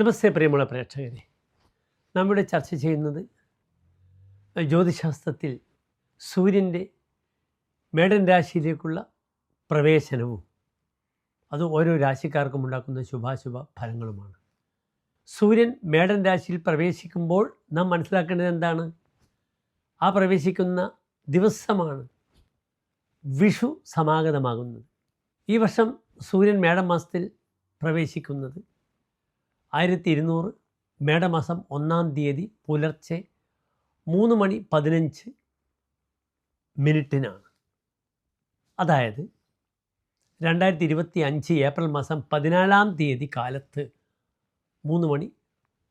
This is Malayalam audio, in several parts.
നമസ്തേ പ്രിയമുള്ള പ്രേക്ഷകരെ. നമ്മുടെ ചർച്ച ചെയ്യുന്നത് ജ്യോതിശാസ്ത്രത്തിൽ സൂര്യന്റെ മേടൻ രാശിയിലേക്കുള്ള പ്രവേശനവും അത് ഓരോ രാശിക്കാർക്കും ഉണ്ടാക്കുന്ന ശുഭാശുഭ ഫലങ്ങളുമാണ്. സൂര്യൻ മേടൻ രാശിയിൽ പ്രവേശിക്കുമ്പോൾ നാം മനസ്സിലാക്കേണ്ടത് എന്താണ്? ആ പ്രവേശിക്കുന്ന ദിവസമാണ് വിഷു സമാഗതമാകുന്നത്. ഈ വർഷം സൂര്യൻ മേടം മാസത്തിൽ പ്രവേശിക്കുന്നത് ആയിരത്തി ഇരുന്നൂറ് മേടമാസം ഒന്നാം തീയതി പുലർച്ചെ മൂന്ന് മണി പതിനഞ്ച് മിനിറ്റിനാണ്. അതായത് രണ്ടായിരത്തി ഇരുപത്തി അഞ്ച് ഏപ്രിൽ മാസം പതിനാലാം തീയതി കാലത്ത് മൂന്ന് മണി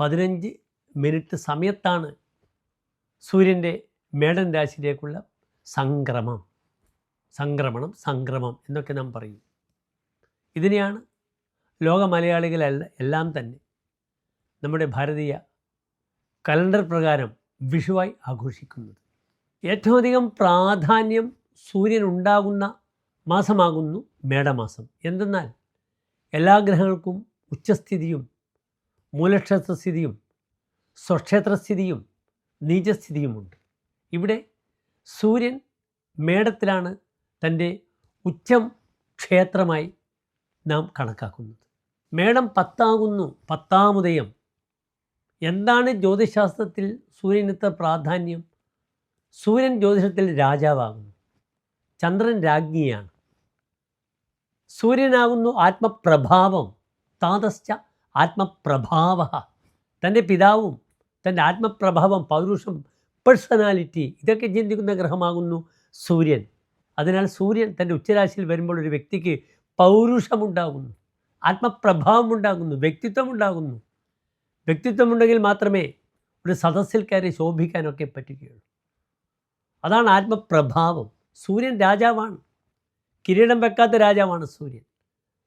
പതിനഞ്ച് മിനിറ്റ് സമയത്താണ് സൂര്യന്റെ മേടൻ രാശിയിലേക്കുള്ള സംക്രമം. സംക്രമണം സംക്രമം എന്നൊക്കെ നാം പറയും. ഇതിനെയാണ് ലോക മലയാളികളെല്ലാം എല്ലാം തന്നെ നമ്മുടെ ഭാരതീയ കലണ്ടർ പ്രകാരം വിഷുവായി ആഘോഷിക്കുന്നത്. ഏറ്റവും അധികം പ്രാധാന്യം സൂര്യൻ ഉണ്ടാകുന്ന മാസമാകുന്നു മേടമാസം. എന്തെന്നാൽ എല്ലാ ഗ്രഹങ്ങൾക്കും ഉച്ചസ്ഥിതിയും മൂലക്ഷേത്രസ്ഥിതിയും സ്വക്ഷേത്രസ്ഥിതിയും നീചസ്ഥിതിയുമുണ്ട്. ഇവിടെ സൂര്യൻ മേടത്തിലാണ് തന്റെ ഉച്ചം ക്ഷേത്രമായി നാം കണക്കാക്കുന്നത്. മേടം പത്താകുന്നു പത്താമുദയം എന്താണ് ജ്യോതിശാസ്ത്രത്തിൽ സൂര്യനത്തെ പ്രാധാന്യം? സൂര്യൻ ജ്യോതിഷത്തിൽ രാജാവാകുന്നു. ചന്ദ്രൻ രാജ്ഞിയാണ്. സൂര്യനാകുന്നു ആത്മപ്രഭാവം. താതശ്ച ആത്മപ്രഭാവ. തന്റെ പിതാവും തന്റെ ആത്മപ്രഭാവം പൗരുഷം പേഴ്സണാലിറ്റി ഇതൊക്കെ ചിന്തിക്കുന്ന ഗ്രഹമാകുന്നു സൂര്യൻ. അതിനാൽ സൂര്യൻ തന്റെ ഉച്ചരാശിയിൽ വരുമ്പോൾ ഒരു വ്യക്തിക്ക് പൗരുഷമുണ്ടാകുന്നു ആത്മപ്രഭാവം ഉണ്ടാകുന്നു വ്യക്തിത്വം ഉണ്ടാകുന്നു വ്യക്തിത്വമുണ്ടെങ്കിൽ മാത്രമേ ഒരു സദസ്സിൽ കയറി ശോഭിക്കാനൊക്കെ പറ്റുകയുള്ളൂ. അതാണ് ആത്മപ്രഭാവം. സൂര്യൻ രാജാവാണ്. കിരീടം വെക്കാത്ത രാജാവാണ് സൂര്യൻ.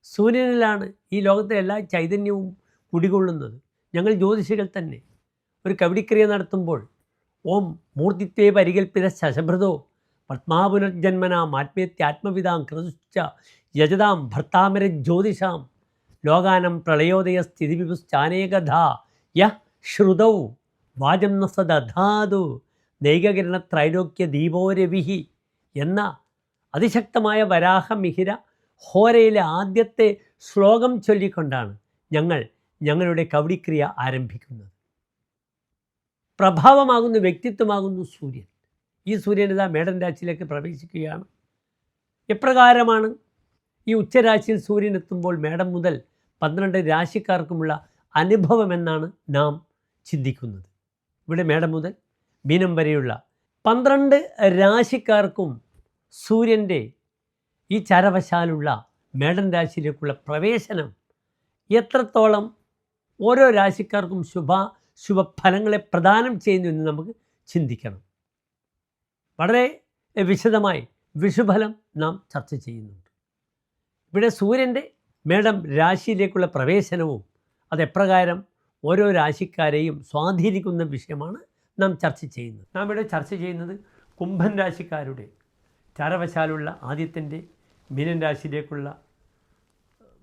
സൂര്യനിലാണ് ഈ ലോകത്തെ എല്ലാ ചൈതന്യവും കുടികൊള്ളുന്നത്. ഞങ്ങൾ ജ്യോതിഷികൾ തന്നെ. ഒരു കവിടിക്രിയ നടത്തുമ്പോൾ ഓം മൂർത്തിത്വേ പരികൽപ്പിത ശശഭൃതോ പത്മാപുനർജന്മനാം ആത്മീയത്യാത്മവിതാം ക്രതുശ്ച യജതാം ഭർത്താമര ജ്യോതിഷാം ലോകാനം പ്രളയോദയ സ്ഥിതിവിപുശ്ചാനേകഥ യഹ് ശ്രുതൗ വാചം ന സദധാതു നൈകകിരണ ത്രൈലോക്യ ദീപോരവിഹി എന്ന അതിശക്തമായ വരാഹമിഹിര ഹോരയിലെ ആദ്യത്തെ ശ്ലോകം ചൊല്ലിക്കൊണ്ടാണ് ഞങ്ങൾ ഞങ്ങളുടെ കവടിക്രിയ ആരംഭിക്കുന്നത്. പ്രഭാവമാകുന്ന വ്യക്തിത്വമാകുന്നു സൂര്യൻ. ഈ സൂര്യൻ ഇതാ മേടൻ രാശിയിലേക്ക് പ്രവേശിക്കുകയാണ്. എപ്രകാരമാണ്? ഈ ഉച്ചരാശിയിൽ സൂര്യൻ എത്തുമ്പോൾ മേടം മുതൽ പന്ത്രണ്ട് രാശിക്കാർക്കുമുള്ള അനുഭവമെന്നാണ് നാം ചിന്തിക്കുന്നത്. ഇവിടെ മേടം മുതൽ മീനം വരെയുള്ള പന്ത്രണ്ട് രാശിക്കാർക്കും സൂര്യന്റെ ഈ ചരവശാലുള്ള മേടൻ രാശിയിലേക്കുള്ള പ്രവേശനം എത്രത്തോളം ഓരോ രാശിക്കാർക്കും ശുഭ ശുഭഫലങ്ങളെ പ്രദാനം ചെയ്യുന്നു എന്ന് നമുക്ക് ചിന്തിക്കണം. വളരെ വിശദമായി വിഷുഫലം നാം ചർച്ച ചെയ്യുന്നുണ്ട്. ഇവിടെ സൂര്യന്റെ മേടം രാശിയിലേക്കുള്ള പ്രവേശനവും അതെപ്രകാരം ഓരോ രാശിക്കാരെയും സ്വാധീനിക്കുന്ന വിഷയമാണ് നാം ചർച്ച ചെയ്യുന്നത്. നാം ഇവിടെ ചർച്ച ചെയ്യുന്നത് കുംഭൻ രാശിക്കാരുടെ ചാരവശാലുള്ള ആദ്യത്തിന്റെ മീനൻ രാശിയിലേക്കുള്ള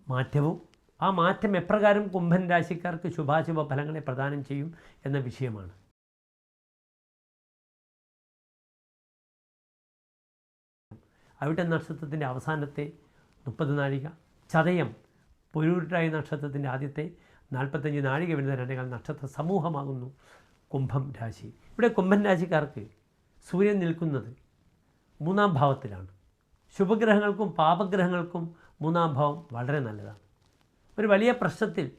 മാറ്റവും ആ മാറ്റം എപ്രകാരം കുംഭൻ രാശിക്കാർക്ക് ശുഭാശുഭ ഫലങ്ങളെ പ്രദാനം ചെയ്യും എന്ന വിഷയമാണ്. അവിട്ട നക്ഷത്രത്തിന്റെ അവസാനത്തെ മുപ്പത് നാഴിക ചതയം പൊരൂട്ടായി നക്ഷത്രത്തിന്റെ ആദ്യത്തെ നാൽപ്പത്തഞ്ച് നാഴിക വരുന്ന രണ്ടേകാൽ നക്ഷത്ര സമൂഹമാകുന്നു. കുംഭം രാശി. ഇവിടെ കുംഭൻ രാശിക്കാർക്ക് സൂര്യൻ നിൽക്കുന്നത് മൂന്നാം ഭാവത്തിലാണ്. ശുഭഗ്രഹങ്ങൾക്കും പാപഗ്രഹങ്ങൾക്കും മൂന്നാം ഭാവം വളരെ നല്ലതാണ്. ഒരു വലിയ പ്രശ്നത്തിൽ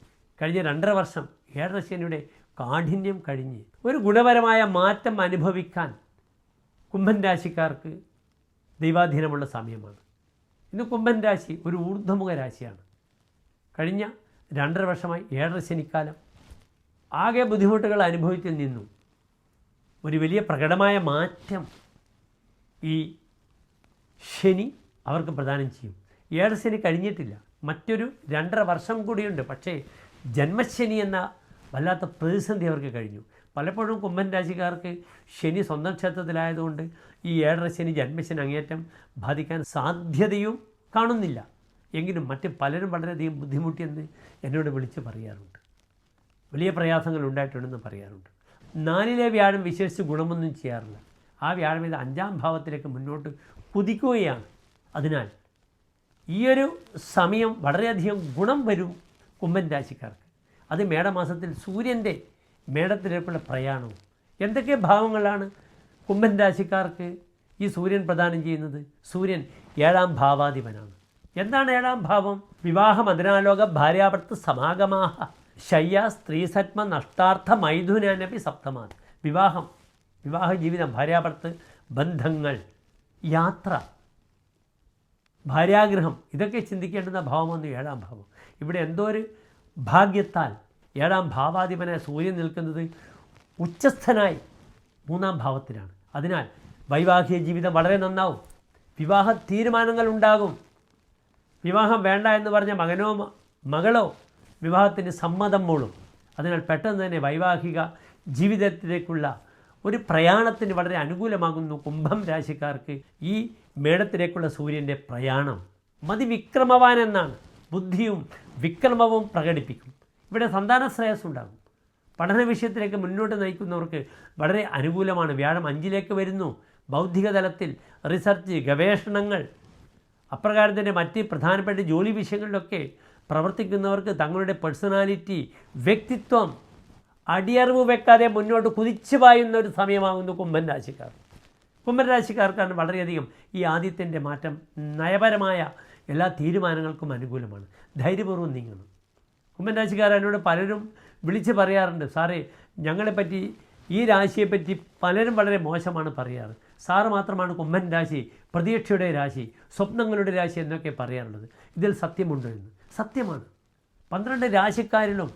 കഴിഞ്ഞ രണ്ടര വർഷം ഏഴരശനിയുടെ കാഠിന്യം കഴിഞ്ഞ് ഒരു ഗുണപരമായ മാറ്റം അനുഭവിക്കാൻ കുംഭൻ രാശിക്കാർക്ക് ദൈവാധീനമുള്ള സമയമാണ്. ഇന്ന് കുംഭൻ രാശി ഒരു ഊർധ്വമുഖ രാശിയാണ്. കഴിഞ്ഞ രണ്ടര വർഷമായി ഏഴര ശനിക്കാലം. ആകെ ബുദ്ധിമുട്ടുകൾ അനുഭവിച്ചു നിന്നു ഒരു വലിയ പ്രകടമായ മാറ്റം ഈ ശനി അവർക്ക് പ്രദാനം ചെയ്യും. ഏഴര ശനി കഴിഞ്ഞിട്ടില്ല. മറ്റൊരു രണ്ടര വർഷം കൂടിയുണ്ട്. പക്ഷേ ജന്മശനി എന്ന വല്ലാത്ത പ്രതിസന്ധി അവർക്ക് കഴിഞ്ഞു. പലപ്പോഴും കുംഭൻ രാശിക്കാർക്ക് ശനി സ്വന്തം ക്ഷേത്രത്തിലായതുകൊണ്ട് ഈ ഏഴര ശനി ജന്മശനി അങ്ങേറ്റം ബാധിക്കാൻ സാധ്യതയും കാണുന്നില്ല. എങ്കിലും മറ്റ് പലരും വളരെയധികം ബുദ്ധിമുട്ടിയെന്ന് എന്നോട് വിളിച്ച് പറയാറുണ്ട്. വലിയ പ്രയാസങ്ങൾ ഉണ്ടായിട്ടുണ്ടെന്ന് പറയാറുണ്ട്. നാലിലെ വ്യാഴം വിശേഷിച്ച് ഗുണമൊന്നും ചെയ്യാറില്ല. ആ വ്യാഴം ഇത് അഞ്ചാം ഭാവത്തിലേക്ക് മുന്നോട്ട് കുതിക്കുകയാണ്. അതിനാൽ ഈ ഒരു സമയം വളരെയധികം ഗുണം വരും കുംഭൻ രാശിക്കാർക്ക്. അത് മേടമാസത്തിൽ സൂര്യന്റെ മേടത്തിലേക്കുള്ള പ്രയാണവും. എന്തൊക്കെ ഭാവങ്ങളാണ് കുംഭൻ രാശിക്കാർക്ക് ഈ സൂര്യൻ പ്രദാനം ചെയ്യുന്നത്? സൂര്യൻ ഏഴാം ഭാവാധിപനാണ്. എന്താണ് ഏഴാം ഭാവം? വിവാഹ അതിനാലോക ഭാര്യാഭർത്ത് സമാഗമാഹ. ശയ്യ സ്ത്രീസത്മ നഷ്ടാർത്ഥ മൈഥുനപി സപ്തമാത് വിവാഹം വിവാഹ ജീവിതം ഭാര്യാഭർത്ത് ബന്ധങ്ങൾ യാത്ര ഭാര്യാഗ്രഹം ഇതൊക്കെ ചിന്തിക്കേണ്ടുന്ന ഭാവമാണ് ഏഴാം ഭാവം. ഇവിടെ എന്തോ ഒരു ഭാഗ്യത്താൽ ഏഴാം ഭാവാധിപനെ സൂര്യൻ നിൽക്കുന്നത് ഉച്ചസ്ഥനായി മൂന്നാം ഭാവത്തിലാണ്. അതിനാൽ വൈവാഹിക ജീവിതം വളരെ നന്നാവും. വിവാഹ തീരുമാനങ്ങൾ ഉണ്ടാകും. വിവാഹം വേണ്ട എന്ന് പറഞ്ഞ മകനോ മകളോ വിവാഹത്തിന് സമ്മതം മൂളും. അതിനാൽ പെട്ടെന്ന് തന്നെ വൈവാഹിക ജീവിതത്തിലേക്കുള്ള ഒരു പ്രയാണത്തിന് വളരെ അനുകൂലമാകുന്നു കുംഭം രാശിക്കാർക്ക് ഈ മേടത്തിലേക്കുള്ള സൂര്യന്റെ പ്രയാണം. മതിവിക്രമവാൻ എന്നാണ്. ബുദ്ധിയും വിക്രമവും പ്രകടിപ്പിക്കും. ഇവിടെ സന്താന ശ്രേയസ് ഉണ്ടാകും. പഠന വിഷയത്തിലേക്ക് മുന്നോട്ട് നയിക്കുന്നവർക്ക് വളരെ അനുകൂലമാണ്. വ്യാഴം അഞ്ചിലേക്ക് വരുന്നു. ബൗദ്ധിക തലത്തിൽ റിസർച്ച് ഗവേഷണങ്ങൾ അപ്രകാരം തന്നെ മറ്റ് പ്രധാനപ്പെട്ട ജോലി വിഷയങ്ങളിലൊക്കെ പ്രവർത്തിക്കുന്നവർക്ക് തങ്ങളുടെ പേഴ്സണാലിറ്റി വ്യക്തിത്വം അടിയറിവ് വെക്കാതെ മുന്നോട്ട് കുതിച്ചു പായുന്ന ഒരു സമയമാകുന്നു കുംഭൻ രാശിക്കാർ. കുംഭൻ രാശിക്കാർക്കാണ് വളരെയധികം ഈ ആദ്യത്തിന്റെ മാറ്റം നയപരമായ എല്ലാ തീരുമാനങ്ങൾക്കും അനുകൂലമാണ്. ധൈര്യപൂർവം നീങ്ങുന്നു കുംഭൻ രാശിക്കാർ എന്നോട് പലരും വിളിച്ച് പറയാറുണ്ട് സാറേ ഞങ്ങളെപ്പറ്റി ഈ രാശിയെപ്പറ്റി പലരും വളരെ മോശമാണ് പറയാറ്. സാറ് മാത്രമാണ് കുംഭൻ രാശി പ്രതീക്ഷയുടെ രാശി സ്വപ്നങ്ങളുടെ രാശി എന്നൊക്കെ പറയാറുള്ളത് ഇതിൽ സത്യമുണ്ടോ എന്ന്. സത്യമാണ്. പന്ത്രണ്ട് രാശിക്കാരിലും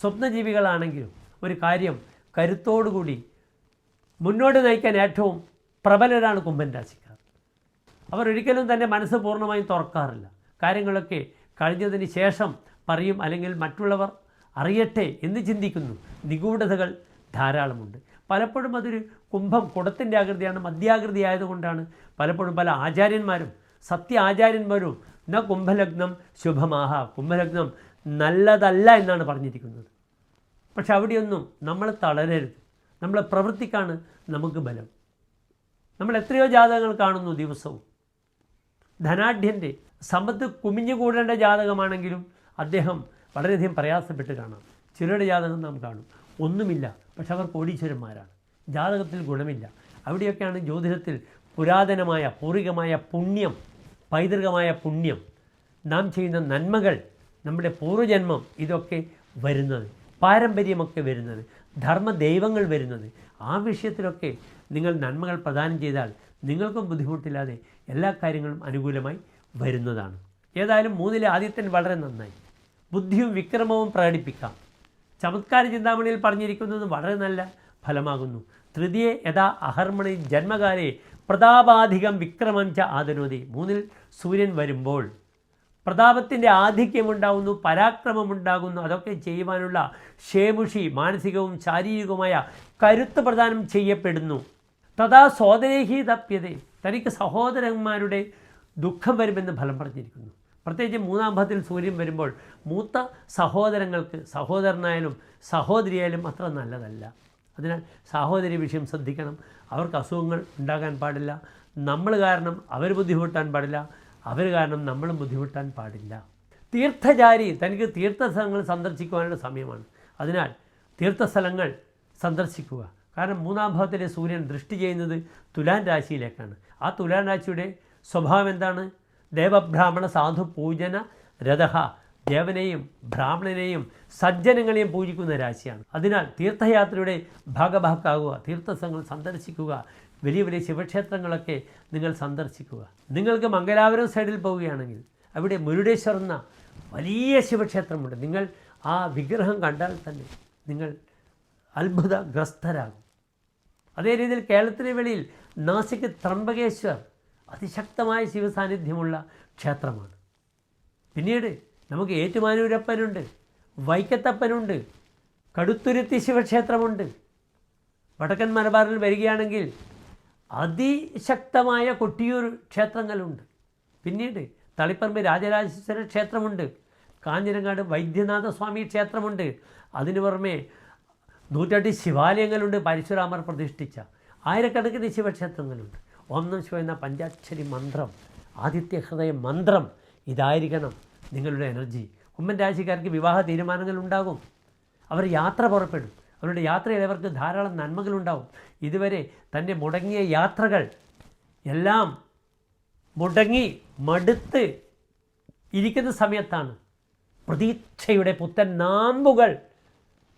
സ്വപ്നജീവികളാണെങ്കിലും ഒരു കാര്യം കരുത്തോടുകൂടി മുന്നോട്ട് നയിക്കാൻ ഏറ്റവും പ്രബലരാണ് കുംഭൻ രാശിക്കാർ. അവർ ഒരിക്കലും തന്നെ മനസ്സ് പൂർണമായും തുറക്കാറില്ല. കാര്യങ്ങളൊക്കെ കഴിഞ്ഞതിന് ശേഷം പറയും അല്ലെങ്കിൽ മറ്റുള്ളവർ അറിയട്ടെ എന്ന് ചിന്തിക്കുന്നു. നിഗൂഢതകൾ ധാരാളമുണ്ട്. പലപ്പോഴും അതൊരു കുംഭം കുടത്തിന്റെ ആകൃതിയാണ് മധ്യാകൃതി ആയതുകൊണ്ടാണ് പലപ്പോഴും പല ആചാര്യന്മാരും സത്യ ആചാര്യന്മാരും ന കുംഭലഗ്നം ശുഭമാഹ കുംഭലഗ്നം നല്ലതല്ല എന്നാണ് പറഞ്ഞിരിക്കുന്നത്. പക്ഷെ അവിടെയൊന്നും നമ്മൾ തളരരുത്. നമ്മളെ പ്രവൃത്തിക്കാണ് നമുക്ക് ബലം. നമ്മൾ എത്രയോ ജാതകങ്ങൾ കാണുന്നു ദിവസവും. ധനാഢ്യന്റെ സമ്പത്ത് കുമിഞ്ഞുകൂടേണ്ട ജാതകമാണെങ്കിലും അദ്ദേഹം വളരെയധികം പ്രയാസപ്പെട്ട് കാണാം. ചിലരുടെ ജാതകം നാം കാണും. ഒന്നുമില്ല പക്ഷെ അവർ കോടീശ്വരന്മാരാണ്. ജാതകത്തിൽ ഗുണമില്ല. അവിടെയൊക്കെയാണ് ജ്യോതിഷത്തിൽ പുരാതനമായ പൂർവികമായ പുണ്യം പൈതൃകമായ പുണ്യം നാം ചെയ്യുന്ന നന്മകൾ നമ്മുടെ പൂർവജന്മം ഇതൊക്കെ വരുന്നത് പാരമ്പര്യമൊക്കെ വരുന്നത് ധർമ്മ ദൈവങ്ങൾ വരുന്നത്. ആ വിഷയത്തിലൊക്കെ നിങ്ങൾ നന്മകൾ പ്രദാനം ചെയ്താൽ നിങ്ങൾക്കും ബുദ്ധിമുട്ടില്ലാതെ എല്ലാ കാര്യങ്ങളും അനുകൂലമായി വരുന്നതാണ്. ഏതായാലും മൂന്നിലെ ആദ്യത്തിന് വളരെ നന്നായി. ബുദ്ധിയും വിക്രമവും പ്രകടിപ്പിക്കാം. ചമത്കാര ചിന്താമണിയിൽ പറഞ്ഞിരിക്കുന്നത് വളരെ നല്ല ഫലമാകുന്നു. തൃതീയ യഥാ അഹർമണി ജന്മകാലെ പ്രതാപാധികം വിക്രമം ച ആദനോതി മൂന്നിൽ സൂര്യൻ വരുമ്പോൾ പ്രതാപത്തിന്റെ ആധിക്യമുണ്ടാകുന്നു പരാക്രമമുണ്ടാകുന്നു. അതൊക്കെ ചെയ്യുവാനുള്ള ക്ഷേമുഷി മാനസികവും ശാരീരികവുമായ കരുത്ത് പ്രദാനം ചെയ്യപ്പെടുന്നു. തഥാ സോദരേഹി തപ്യതേ. തനിക്ക് സഹോദരന്മാരുടെ ദുഃഖം വരുമെന്ന് ഫലം പറഞ്ഞിരിക്കുന്നു. പ്രത്യേകിച്ച് മൂന്നാം ഭാഗത്തിൽ സൂര്യൻ വരുമ്പോൾ മൂത്ത സഹോദരങ്ങൾക്ക് സഹോദരനായാലും സഹോദരിയായാലും അത്ര നല്ലതല്ല. അതിനാൽ സാഹോദര്യ വിഷയം ശ്രദ്ധിക്കണം. അവർക്ക് അസുഖങ്ങൾ ഉണ്ടാകാൻ പാടില്ല. നമ്മൾ കാരണം അവർ ബുദ്ധിമുട്ടാൻ പാടില്ല. അവർ കാരണം നമ്മളും ബുദ്ധിമുട്ടാൻ പാടില്ല. തീർത്ഥചാരി തനിക്ക് തീർത്ഥസ്ഥലങ്ങൾ സന്ദർശിക്കുവാനുള്ള സമയമാണ്. അതിനാൽ തീർത്ഥസ്ഥലങ്ങൾ സന്ദർശിക്കുക. കാരണം മൂന്നാം ഭാവത്തിലെ സൂര്യൻ ദൃഷ്ടി ചെയ്യുന്നത് തുലാൻ രാശിയിലേക്കാണ്. ആ തുലാൻ രാശിയുടെ സ്വഭാവം എന്താണ്? ദേവബ്രാഹ്മണ സാധു പൂജന രഥ ദേവനെയും ബ്രാഹ്മണനെയും സജ്ജനങ്ങളെയും പൂജിക്കുന്ന രാശിയാണ്. അതിനാൽ തീർത്ഥയാത്രയുടെ ഭാഗഭാക്കാകുക തീർത്ഥങ്ങൾ സന്ദർശിക്കുക വലിയ വലിയ ശിവക്ഷേത്രങ്ങളൊക്കെ നിങ്ങൾ സന്ദർശിക്കുക. നിങ്ങൾക്ക് മംഗലാപുരം സൈഡിൽ പോവുകയാണെങ്കിൽ അവിടെ മുരുടേശ്വർ എന്ന വലിയ ശിവക്ഷേത്രമുണ്ട്. നിങ്ങൾ ആ വിഗ്രഹം കണ്ടാൽ തന്നെ നിങ്ങൾ അത്ഭുതഗ്രസ്തരാകും. അതേ രീതിയിൽ കേരളത്തിന് വെളിയിൽ നാസിക് ത്രംബകേശ്വർ അതിശക്തമായ ശിവസാന്നിധ്യമുള്ള ക്ഷേത്രമാണ്. പിന്നീട് നമുക്ക് ഏറ്റുമാനൂരപ്പനുണ്ട് വൈക്കത്തപ്പനുണ്ട് കടുത്തുരുത്തി ശിവക്ഷേത്രമുണ്ട്. വടക്കൻ മലബാറിൽ വരികയാണെങ്കിൽ അതിശക്തമായ കൊട്ടിയൂർ ക്ഷേത്രങ്ങളുണ്ട്. പിന്നീട് തളിപ്പറമ്പ് രാജരാജേശ്വര ക്ഷേത്രമുണ്ട് കാഞ്ഞിരങ്ങാട് വൈദ്യനാഥ സ്വാമി ക്ഷേത്രമുണ്ട്. അതിനു പുറമെ നൂറ്റെട്ട് ശിവാലയങ്ങളുണ്ട് പരശുരാമർ പ്രതിഷ്ഠിച്ച. ആയിരക്കണക്കിന് ശിവക്ഷേത്രങ്ങളുണ്ട്. ഒന്നും ശിവ എന്ന പഞ്ചാക്ഷരി മന്ത്രം ആദിത്യഹൃദയ മന്ത്രം ഇതായിരിക്കണം. നിങ്ങളുടെ എനർജി. കുമ്മൻ രാശിക്കാർക്ക് വിവാഹ തീരുമാനങ്ങൾ ഉണ്ടാകും അവർ യാത്ര പുറപ്പെടും. അവരുടെ യാത്രയിൽ അവർക്ക് ധാരാളം നന്മകളുണ്ടാവും. ഇതുവരെ തന്റെ മുടങ്ങിയ യാത്രകൾ എല്ലാം മുടങ്ങി മടുത്ത് ഇരിക്കുന്ന സമയത്താണ് പ്രതീക്ഷയുടെ പുത്തൻ നാമ്പുകൾ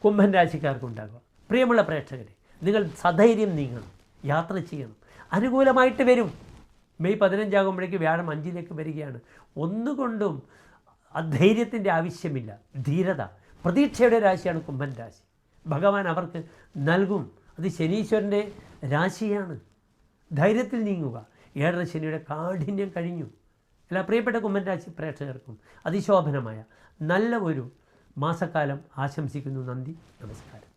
കുംഭൻ രാശിക്കാർക്കുണ്ടാകുക. പ്രിയമുള്ള പ്രേക്ഷകരെ നിങ്ങൾ സധൈര്യം നീങ്ങണം യാത്ര ചെയ്യണം. അനുകൂലമായിട്ട് വരും. മെയ് പതിനഞ്ചാകുമ്പോഴേക്ക് വ്യാഴം അഞ്ചിലേക്ക് വരികയാണ്. ഒന്നുകൊണ്ടും അധൈര്യത്തിന്റെ ആവശ്യമില്ല. ധീരത. പ്രതീക്ഷയുടെ രാശിയാണ് കുംഭൻ രാശി. ഭഗവാൻ അവർക്ക് നൽകും. അത് ശനീശ്വരന്റെ രാശിയാണ്. ധൈര്യത്തിൽ നീങ്ങുക. ഏഴര ശനിയുടെ കാഠിന്യം കഴിഞ്ഞു. അല്ല പ്രിയപ്പെട്ട കുംഭൻ രാശി പ്രേക്ഷകർക്കും അതിശോഭനമായ നല്ല ഒരു മാസക്കാലം ആശംസിക്കുന്നു. നന്ദി. നമസ്കാരം.